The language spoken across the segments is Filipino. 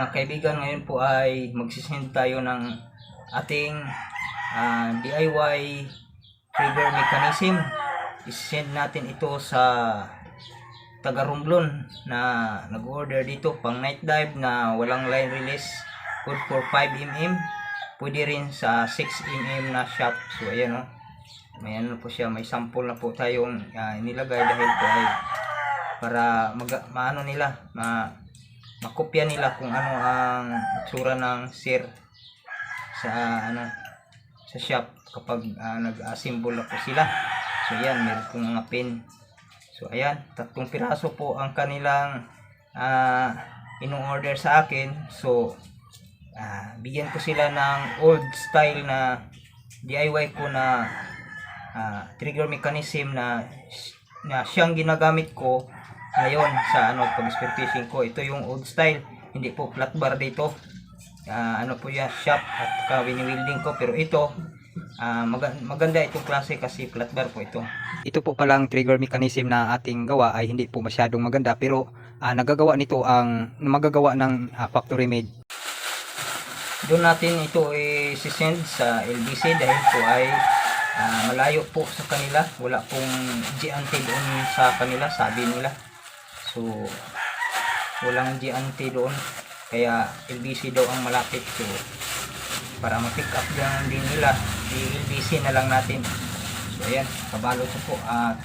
mga kaibigan, ngayon po ay magsisend tayo ng ating ah, DIY trigger mechanism. Isend natin ito sa taga Romblon na nag-order dito pang night dive na walang line release good for 5mm pwede rin sa 6mm na shop so ayan o may ano po siya may sample na po tayong ah, inilagay dahil po ay para mag maano nila ma makopya nila kung ano ang itsura ng sir sa ano sa shop kapag ah, nag-assemble na po sila so yan meron pong mga pin So ayan, tatlong piraso po ang kanilang ah ino-order sa akin. So ah bigyan ko sila ng old style na DIY ko na ah, trigger mechanism na na siyang ginagamit ko ngayon sa ano pag spear fishing ko. Ito yung old style, hindi po flat bar dito. Ah, ano po yan, shop at saka wini-welding ko pero ito ah, maga- maganda itong klase kasi flat bar po ito ito po palang trigger mechanism na ating gawa ay hindi po masyadong maganda pero ah, nagagawa nito ang magagawa ng ah, factory made. Doon natin ito i-send sa LBC dahil po ay ah, malayo po sa kanila. Wala pong GNT doon sa kanila, sabi nila. So, walang GNT doon. Kaya LBC daw ang malapit. So, para ma-pick up lang din nila, i-LBC na lang natin. So ayan, kabalo ko po. At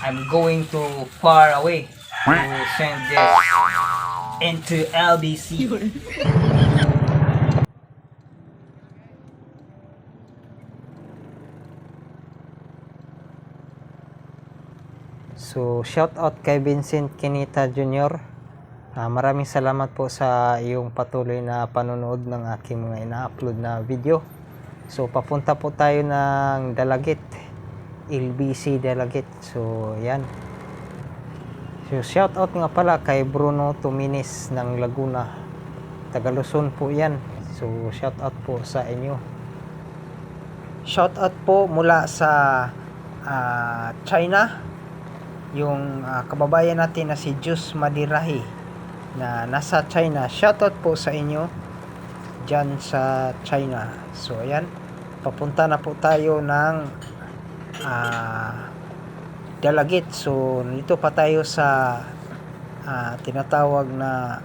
I'm going to far away to send this into LBC. So, shout out kay Vincent Kinita Jr. Ah, maraming salamat po sa iyong patuloy na panonood ng aking mga ina-upload na video. So, papunta po tayo ng Dalagit. LBC Dalagit. So, yan. So, shout out nga pala kay Bruno Tuminis ng Laguna. Tagaluzon po yan. So, shout out po sa inyo. Shout out po mula sa ah, China. Yung ah, kababayan natin na si Jus Madirahi na nasa China. Shoutout po sa inyo dyan sa China. So, ayan. Papunta na po tayo ng ah, Dalagit. So, dito pa tayo sa ah, tinatawag na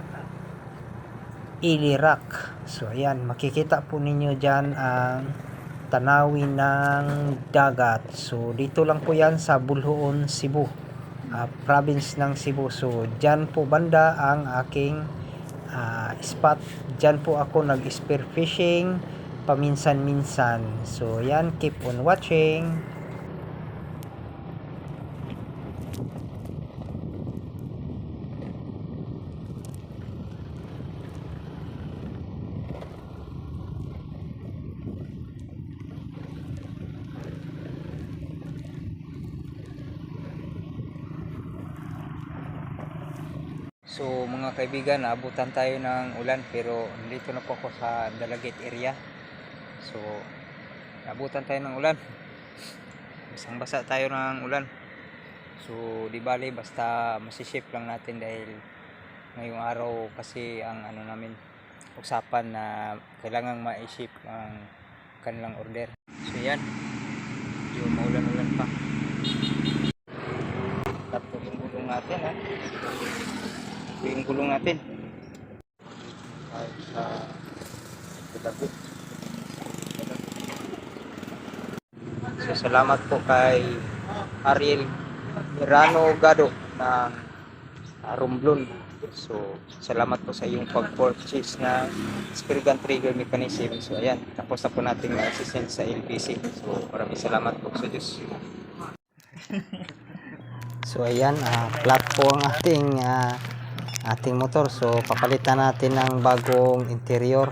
Ilirak. So, ayan. Makikita po ninyo dyan ang tanawin ng dagat. So, dito lang po yan sa Bulhoon, Cebu ah, province ng Cebu. So, dyan po banda ang aking ah, spot. Dyan po ako nag-spear fishing paminsan-minsan. So, yan. Keep on watching. So mga kaibigan, naabutan tayo ng ulan pero dito na po ako sa Dalagit area. So naabutan tayo ng ulan. Basang basa tayo ng ulan. So di bali basta masiship lang natin dahil ngayong araw kasi ang ano namin usapan na kailangang ma-ship ang kanilang order. So yan. Yung maulan-ulan pa. Tapos yung gulong natin ha. Ito yung gulong natin. Sa. So, salamat po kay Ariel Mirano Gado ng uh, Romblon. So, salamat po sa iyong pag-purchase na Spirit Gun Trigger Mechanism. So, ayan. Tapos na po natin na-assistant sa LPC. So, maraming salamat po sa Diyos. So ayan, ah, po ang ating ah, ating motor. So papalitan natin ng bagong interior.